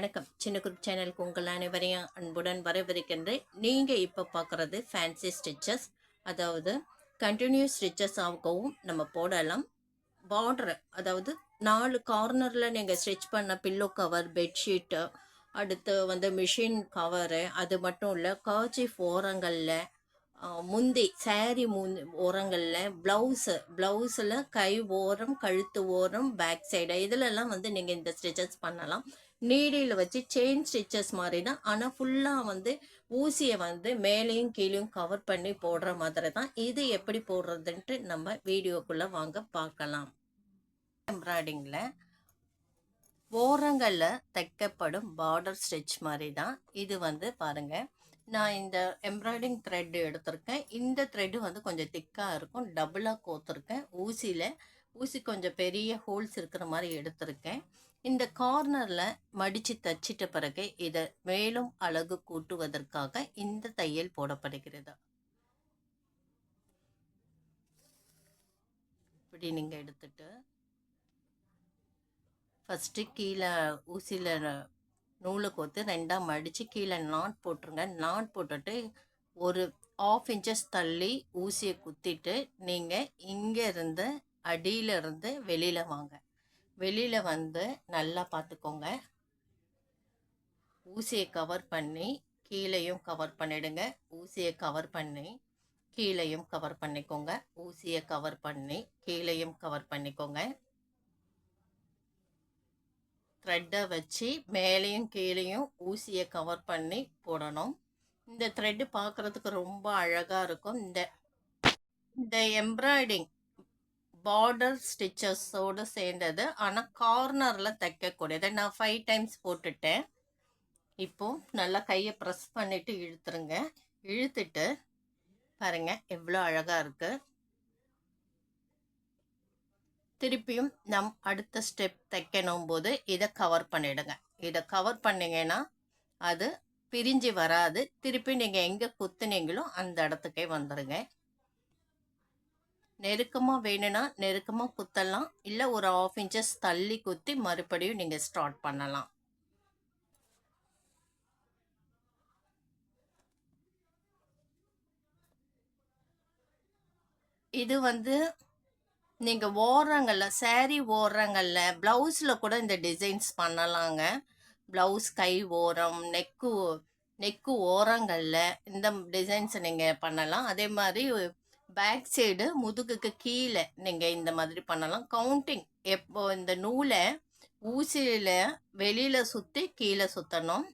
வணக்கம். சின்ன குரூப் சேனலுக்கு உங்கள் அனைவரையும் அன்புடன் வரவிருக்கின்றேன் நீங்கள் இப்போ பார்க்குறது ஃபேன்சி ஸ்டிச்சஸ் அதாவது கண்டினியூஸ் ஸ்டிச்சஸ் ஆகவும் நம்ம போடலாம். பார்டர் அதாவது நாலு கார்னரில் நீங்கள் ஸ்டிச் பண்ண பில்லோ கவர் பெட்ஷீட்டு அடுத்து வந்து மிஷின் கவரு அது மட்டும் இல்லை காய்ச்சி ஓரங்களில் முந்தி சேரீ முந்தி ஓரங்களில் ப்ளவுஸு ப்ளவுஸில் கை ஓரம் கழுத்து ஓரம் பேக் சைடு இதிலெல்லாம் வந்து நீங்கள் இந்த ஸ்டிச்சஸ் பண்ணலாம். நீடியில் வச்சு செயின் ஸ்டிச்சஸ் மாதிரி தான் ஆனால் ஃபுல்லாக வந்து ஊசியை வந்து மேலேயும் கீழேயும் கவர் பண்ணி போடுற மாதிரி தான் இது எப்படி போடுறதுன்ட்டு நம்ம வீடியோக்குள்ளே வாங்க பார்க்கலாம். எம்ப்ராய்டிங்கில் ஓரங்களில் தைக்கப்படும் பார்டர் ஸ்டிச் மாதிரி தான் இது வந்து பாருங்கள் நான் இந்த எம்ப்ராய்டிங் த்ரெட் எடுத்திருக்கேன். இந்த த்ரெட்டு வந்து கொஞ்சம் திக்காக இருக்கும். டபுளாக கோத்துருக்கேன். ஊசியில் ஊசி கொஞ்சம் பெரிய ஹோல்ஸ் இருக்கிற மாதிரி எடுத்திருக்கேன். இந்த கார்னரில் மடித்து தச்சிட்ட பிறகு இதை மேலும் அழகு கூட்டுவதற்காக இந்த தையல் போடப்படுகிறது. இப்படி நீங்கள் எடுத்துட்டு ஃபஸ்ட்டு கீழே ஊசியில் நூலை கோத்து ரெண்டாக மடித்து கீழே நாட் போட்டுருங்க. நாட் போட்டுட்டு ஒரு ஆஃப் இன்ச்சஸ் தள்ளி ஊசியை குத்திட்டு நீங்கள் இங்கேருந்து அடியிலிருந்து வெளியில் வாங்க. வெளியில் வந்து நல்லா பார்த்துக்கோங்க ஊசியை கவர் பண்ணி கீழேயும் கவர் பண்ணிடுங்க. ஊசியை கவர் பண்ணி கீழேயும் கவர் பண்ணிக்கோங்க. ஊசியை கவர் பண்ணி கீழேயும் கவர் பண்ணிக்கோங்க. த்ரெட்டை வச்சு மேலேயும் கீழேயும் ஊசியை கவர் பண்ணி போடணும். இந்த த்ரெட்டு பார்க்குறதுக்கு ரொம்ப அழகாக இருக்கும். இந்த இந்த எம்ப்ராய்டிங் பார்டர் ஸ்டிச்சஸோடு சேர்ந்தது. ஆனால் கார்னரில் தைக்கக்கூடியது. நான் ஃபைவ் டைம்ஸ் போட்டுட்டேன். இப்போது நல்லா கையை ப்ரெஸ் பண்ணிவிட்டு இழுத்துருங்க. இழுத்துட்டு பாருங்கள் எவ்வளோ அழகாக இருக்குது திருப்பியும் நம் அடுத்த ஸ்டெப் தைக்கணும் போது இதை கவர் பண்ணிவிடுங்க இதை கவர் பண்ணிங்கன்னா அது பிரிஞ்சு வராது. திருப்பி நீங்கள் எங்கே குத்துனீங்களோ அந்த இடத்துக்கே வந்துடுங்க நெருக்கமாக வேணும்னா நெருக்கமாக குத்தலாம். இல்லை ஒரு ஆஃப் இன்ச்சஸ் தள்ளி குத்தி மறுபடியும் நீங்கள் ஸ்டார்ட் பண்ணலாம். இது வந்து நீங்கள் ஓடுறங்கள்ல சேரீ ஓடுறங்கள்ல ப்ளவுஸில் கூட இந்த டிசைன்ஸ் பண்ணலாங்க. ப்ளவுஸ் கை ஓரம் நெக்கு நெக்கு ஓரங்களில் இந்த டிசைன்ஸை நீங்கள் பண்ணலாம். அதே மாதிரி பேக் சைடு முதுகுக்கு கீழே. நீங்கள் இந்த மாதிரி பண்ணலாம். கவுண்டிங் எப்போ இந்த நூலை ஊசியில் வெளியில் சுற்றி கீழே சுற்றணும்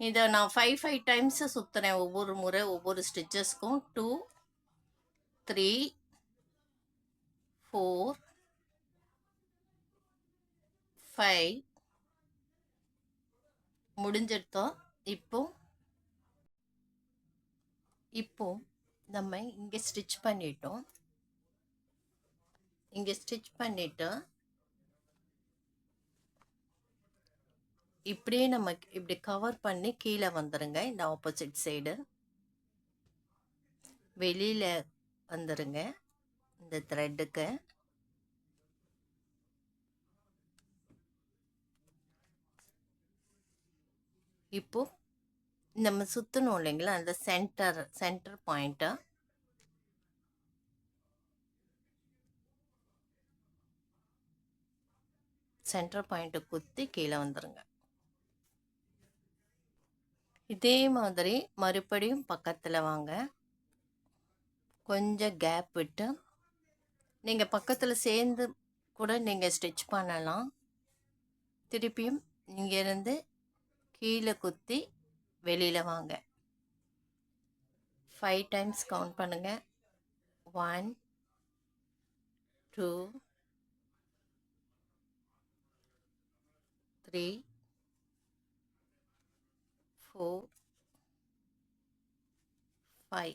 இதை நான் ஃபைவ் ஃபைவ் டைம்ஸு சுற்றுறேன் ஒவ்வொரு முறை ஒவ்வொரு ஸ்டிச்சஸ்க்கும் டூ த்ரீ ஃபோர் ஃபைவ் முடிஞ்சிருத்தோம் இப்போ இப்போ. நம்ம இங்கே ஸ்டிச் பண்ணிட்டோம். இங்கே ஸ்டிச் பண்ணிவிட்டு இப்படியே நம்ம இப்படி கவர் பண்ணி கீழே வந்துடுங்க இந்த ஆப்போசிட் சைடு வெளியில் வந்துடுங்க இந்த த்ரெட்டுக்கு இப்போது நம்ம சுற்றணும் இல்லைங்களா? அந்த சென்டர் சென்டர் பாயிண்ட்டை? சென்டர் பாயிண்ட்டை குத்தி கீழே வந்துடுங்க இதே மாதிரி மறுபடியும் பக்கத்தில் வாங்க. கொஞ்சம் கேப் விட்டு நீங்கள் பக்கத்தில் சேர்ந்து கூட நீங்கள் ஸ்டிச் பண்ணலாம். திருப்பியும் இங்கேருந்து கீழே குத்தி வெளியில் வாங்க. ஃபைவ் டைம்ஸ் கவுண்ட் பண்ணுங்கள் one two three four five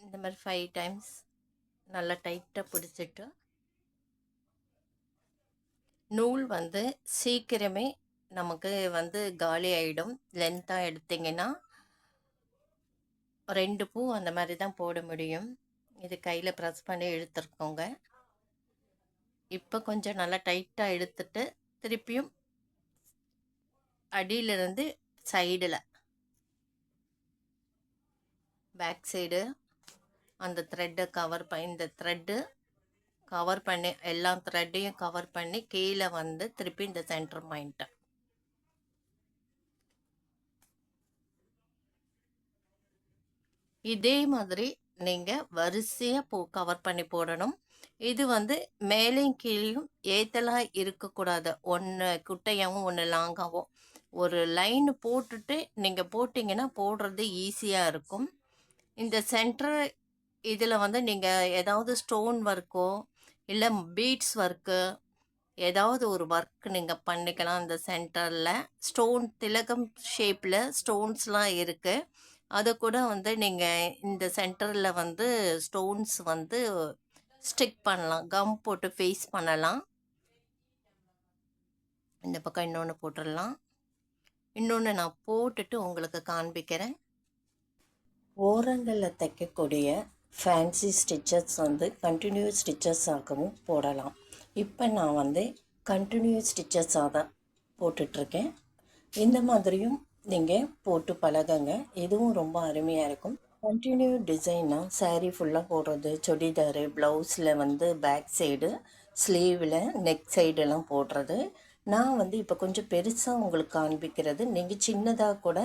இந்த மாதிரி ஃபைவ் டைம்ஸ் நல்லா டைட்டாக பிடிச்சிட்டு நூல் வந்து சீக்கிரமே நமக்கு வந்து காலி ஆகிடும் லென்த்தாக எடுத்திங்கன்னா ரெண்டு பூ அந்த மாதிரி தான் போட முடியும். இது கையில் ப்ரெஸ் பண்ணி இழுத்துருக்கோங்க. இப்போ கொஞ்சம் நல்லா டைட்டாக இழுத்துட்டு திருப்பியும் அடியிலிருந்து சைடில் பேக் சைடு அந்த த்ரெட்டை கவர் பண்ணி இந்த த்ரெட்டு கவர் பண்ணி எல்லா த்ரெட்டையும் கவர் பண்ணி கீழே வந்து திருப்பி இந்த சென்டர் பாயிண்ட்டை இதே மாதிரி நீங்கள் வரிசையாக போ கவர் பண்ணி போடணும். இது வந்து மேலேயும் கீழேயும் ஏத்தலாக இருக்கக்கூடாது. ஒன்று குட்டையாகவும் ஒன்று லாங்காகவும் ஒரு லைன் போட்டுட்டு நீங்கள் போட்டிங்கன்னா போடுறது ஈஸியாக இருக்கும். இந்த சென்டர் இதில் வந்து நீங்கள் ஏதாவது ஸ்டோன் ஒர்க்கோ இல்லை பீட்ஸ் ஒர்க்கு ஏதாவது ஒரு ஒர்க் நீங்கள் பண்ணிக்கலாம் இந்த சென்டரில் ஸ்டோன் திலகம் ஷேப்பில் ஸ்டோன்ஸ்லாம் இருக்குது அதை கூட வந்து நீங்கள் இந்த சென்டரில் வந்து ஸ்டோன்ஸ் வந்து ஸ்டிக் பண்ணலாம். கம் போட்டு ஃபேஸ் பண்ணலாம். இந்த பக்கம் இன்னொன்று போட்டுடலாம். இன்னொன்று நான் போட்டுட்டு உங்களுக்கு காண்பிக்கிறேன். ஓரங்களில் தைக்கக்கூடிய ஃபேன்சி ஸ்டிச்சஸ் வந்து கண்டினியூஸ் ஸ்டிச்சஸ் ஆகவும் போடலாம். இப்போ நான் வந்து கண்டினியூஸ் ஸ்டிச்சஸாக தான் போட்டுட்ருக்கேன். இந்த மாதிரியும் நீங்கள் போட்டு பழகங்க. இதுவும் ரொம்ப அருமையாக இருக்கும். கண்டினியூ டிசைனாக சாரீ ஃபுல்லாக போடுறது சுடிதாரு ப்ளவுஸில் வந்து பேக் சைடு ஸ்லீவில் நெக் சைடெல்லாம் போடுறது. நான் வந்து இப்போ கொஞ்சம் பெருசாக உங்களுக்கு காண்பிக்கிறது நீங்கள் சின்னதாக கூட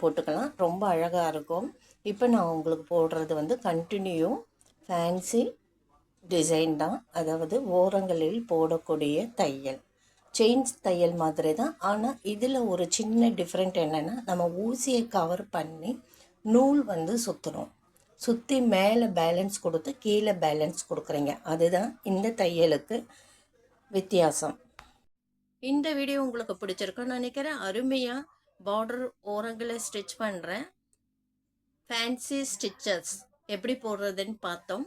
போட்டுக்கலாம். ரொம்ப அழகாக இருக்கும். இப்போ நான் உங்களுக்கு போடுறது வந்து கண்டினியூ ஃபேன்சி டிசைன் தான். அதாவது ஓரங்களில் போடக்கூடிய தையல். செயின்ஸ் தையல் மாதிரி தான் ஆனால் இதில் ஒரு சின்ன டிஃப்ரெண்ட் என்னென்னா நம்ம ஊசியை கவர் பண்ணி நூல் வந்து சுற்றணும் சுற்றி மேலே பேலன்ஸ் கொடுத்து கீழே பேலன்ஸ் கொடுக்குறீங்க. அதுதான் இந்த தையலுக்கு வித்தியாசம். இந்த வீடியோ உங்களுக்கு பிடிச்சிருக்குன்னு நினைக்கிறேன். அருமையாக பார்டர் ஓரங்களை ஸ்டிச் பண்ணுறேன் ஃபேன்சி ஸ்டிச்சஸ் எப்படி போடுறதுன்னு பார்த்தோம்.